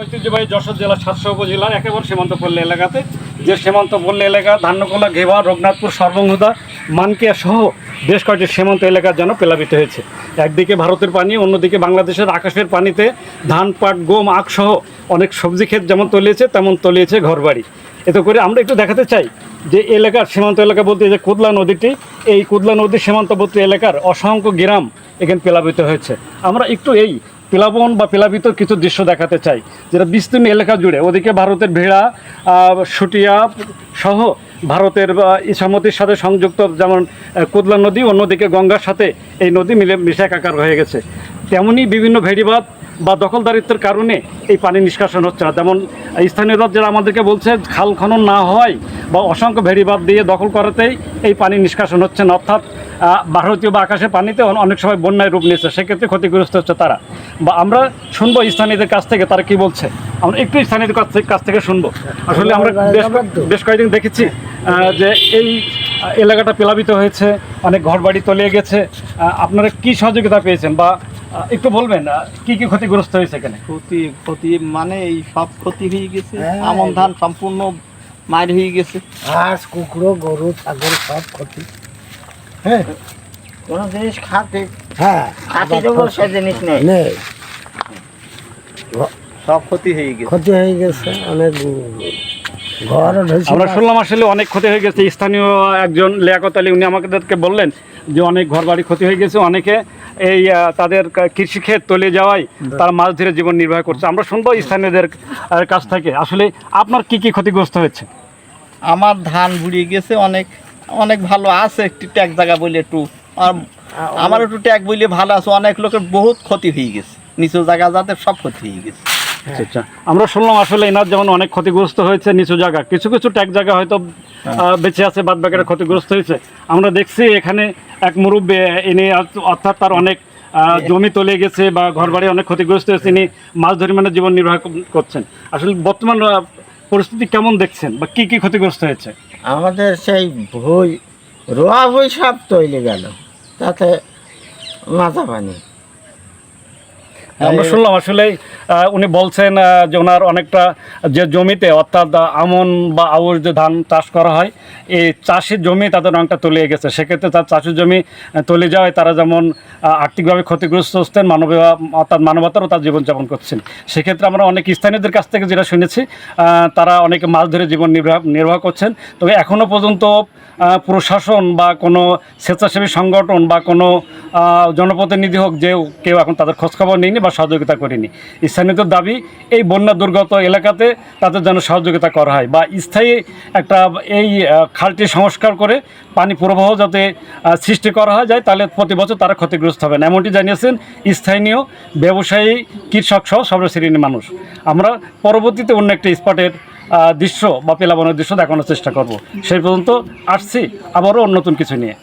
ঐতিহ্যবাহী যশোর জেলার সাতশো উপজেলার একেবারে সীমান্তপল্লী এলাকাতে। যে সীমান্তপল্লী এলাকা ধান্যকোলা ঘেবা রঘুনাথপুর, সর্বঙ্গদা, মানকিয়া সহ বেশ কয়েকটি সীমান্ত এলাকার যেন প্লাবিত হয়েছে। একদিকে ভারতের পানি, অন্যদিকে বাংলাদেশের আকাশের পানিতে ধান, পাট, গম, আখ সহ অনেক সবজি ক্ষেত যেমন তলিয়েছে, তেমন তলিয়েছে ঘরবাড়ি। এতে করে আমরা একটু দেখাতে চাই যে এলাকার সীমান্ত এলাকা বলতে যে কুদলা নদীটি, এই কুদলা নদীর সীমান্তবর্তী এলাকার অসংখ্য গ্রাম এখানে প্লাবিত হয়েছে। আমরা একটু এই প্লাবন বা প্লাবিত কিছু দৃশ্য দেখাতে চাই, যেটা বিস্তীর্ণ এলাকা জুড়ে। ওদিকে ভারতের ভেড়া সুটিয়া সহ ভারতের ইসামতির সাথে সংযুক্ত যেমন কুদলা নদী, অন্যদিকে গঙ্গার সাথে এই নদী মিলে, মিশে একাকার হয়ে গেছে। তেমনই বিভিন্ন ভেড়িবাদ বা দখলদারিত্বের কারণে এই পানি নিষ্কাশন হচ্ছে না। যেমন স্থানীয়রা যারা আমাদেরকে বলছে, খাল খনন না হয় বা অসংখ্য ভেড়িবাদ দিয়ে দখল করাতেই এই পানি নিষ্কাশন হচ্ছে না। অর্থাৎ ভারতীয় বা আকাশের পানিতে অনেক সময় বন্যায় রূপ নিয়েছে। সেক্ষেত্রে ক্ষতিগ্রস্ত হচ্ছে তারা। বা আমরা শুনব স্থানীয়দের কাছ থেকে তারা কি বলছে? আমরা একটু স্থানীয়দের কাছ থেকে কাছ থেকে শুনব। আসলে আমরা বেশ বেশ কয়েকদিন দেখেছি যে এই এলাকাটা প্লাবিত হয়েছে অনেক ঘরবাড়ি তলিয়ে গেছে। আপনারা কি সহযোগিতা পেয়েছেন? বা একটু বলবেন কি কি ক্ষতিগ্রস্ত হয়েছে এখানে? ক্ষতি ক্ষতি মানে এই সব ক্ষতি হয়ে গেছে। হ্যাঁ। আমন ধান সম্পূর্ণ মার হয়ে গেছে। হাঁস কুকুরো গরু ছাগল সব ক্ষতি। হ্যাঁ? কোনো জিনিস খাতে? হ্যাঁ। খাতে দেবো সে জিনিস নেই। নেই। সব ক্ষতি হয়ে গেছে। ক্ষতি হয়ে গেছে অনেক আমরা শুনলাম আসলে অনেক ক্ষতি হয়ে গেছে। স্থানীয় একজন লিয়াকত আলী উনি আমাদেরকে বললেন যে অনেক ঘরবাড়ি ক্ষতি হয়ে গেছে। অনেকে এই তাদের কৃষিক্ষেত তলে যাওয়ায় তারা মাছ ধরে জীবন নির্বাহ করছে। আমরা শুনব স্থানীয়দের কাছ থেকে। আসলে আপনার কি কি ক্ষতিগ্রস্ত হয়েছে? আমার ধান বুড়িয়ে গেছে অনেক অনেক ভালো আছে। একটু ট্যাগ জায়গা বলে একটু আমার একটু ট্যাগ বলে ভালো আছে। অনেক লোকের বহুত ক্ষতি হয়ে গেছে। নিচু জায়গা যাতে সব ক্ষতি হয়ে গেছে। আচ্ছা আচ্ছা আমরা শুনলাম আসলে এনার যেমন অনেক ক্ষতিগ্রস্ত হয়েছে নিচু জায়গা কিছু কিছু ট্যাক জায়গা হয়তো বেঁচে আছে বাদ বাকিরা ক্ষতিগ্রস্ত হয়েছে। আমরা দেখছি এখানে এক মুরব্বী ইনি অর্থ- অর্থাৎ তার অনেক জমি তলে গেছে বা ঘরবাড়ি অনেক ক্ষতিগ্রস্ত হয়েছে ইনি মাছ ধরে মানে জীবন নির্বাহ করছেন। আসলে বর্তমান পরিস্থিতি কেমন দেখছেন? বা কি কি ক্ষতিগ্রস্ত হয়েছে? আমাদের সেই ভুই রোয়া ভুই সব তৈরি গেল তাতে মাথা পানি। আমরা শুনলাম আসলে উনি বলছেন যে ওনার অনেকটা যে জমিতে অর্থাৎ আমন বা আউশ যে ধান চাষ করা হয় এই চাষের জমি তাদের অনেকটা তলিয়ে গেছে। সেক্ষেত্রে তার চাষের জমি তলে যাওয়ায় তারা যেমন আর্থিকভাবে ক্ষতিগ্রস্ত হচ্ছেন মানব অর্থাৎ মানবতারও তার জীবনযাপন করছেন। সেক্ষেত্রে আমরা অনেক স্থানীয়দের কাছ থেকে যেটা শুনেছি তারা অনেকে মাছ ধরে জীবন নির্বাহ নির্বাহ করছেন। তবে এখনও পর্যন্ত প্রশাসন বা কোনো স্বেচ্ছাসেবী সংগঠন বা কোনো জনপ্রতিনিধি হোক, যে কেউ এখন তাদের খোঁজখবর নেয়নি বা সহযোগিতা করেনি। স্থানীয়দের দাবি, এই বন্যা দুর্গত এলাকাতে তাদের যেন সহযোগিতা করা হয় বা স্থায়ী একটা এই খালটি সংস্কার করে পানি প্রবাহ যাতে সৃষ্টি করা হয়, যায় তাহলে প্রতি বছর তারা ক্ষতিগ্রস্ত হবেন। এমনটি জানিয়েছেন স্থানীয় ব্যবসায়ী কৃষক সহ সর্বশ্রেণীর মানুষ। আমরা পরবর্তীতে অন্য একটি স্পটের দৃশ্য বা পেলাবনের দৃশ্য দেখানোর চেষ্টা করব। সেই পর্যন্ত আসছি আবারও নতুন কিছু নিয়ে।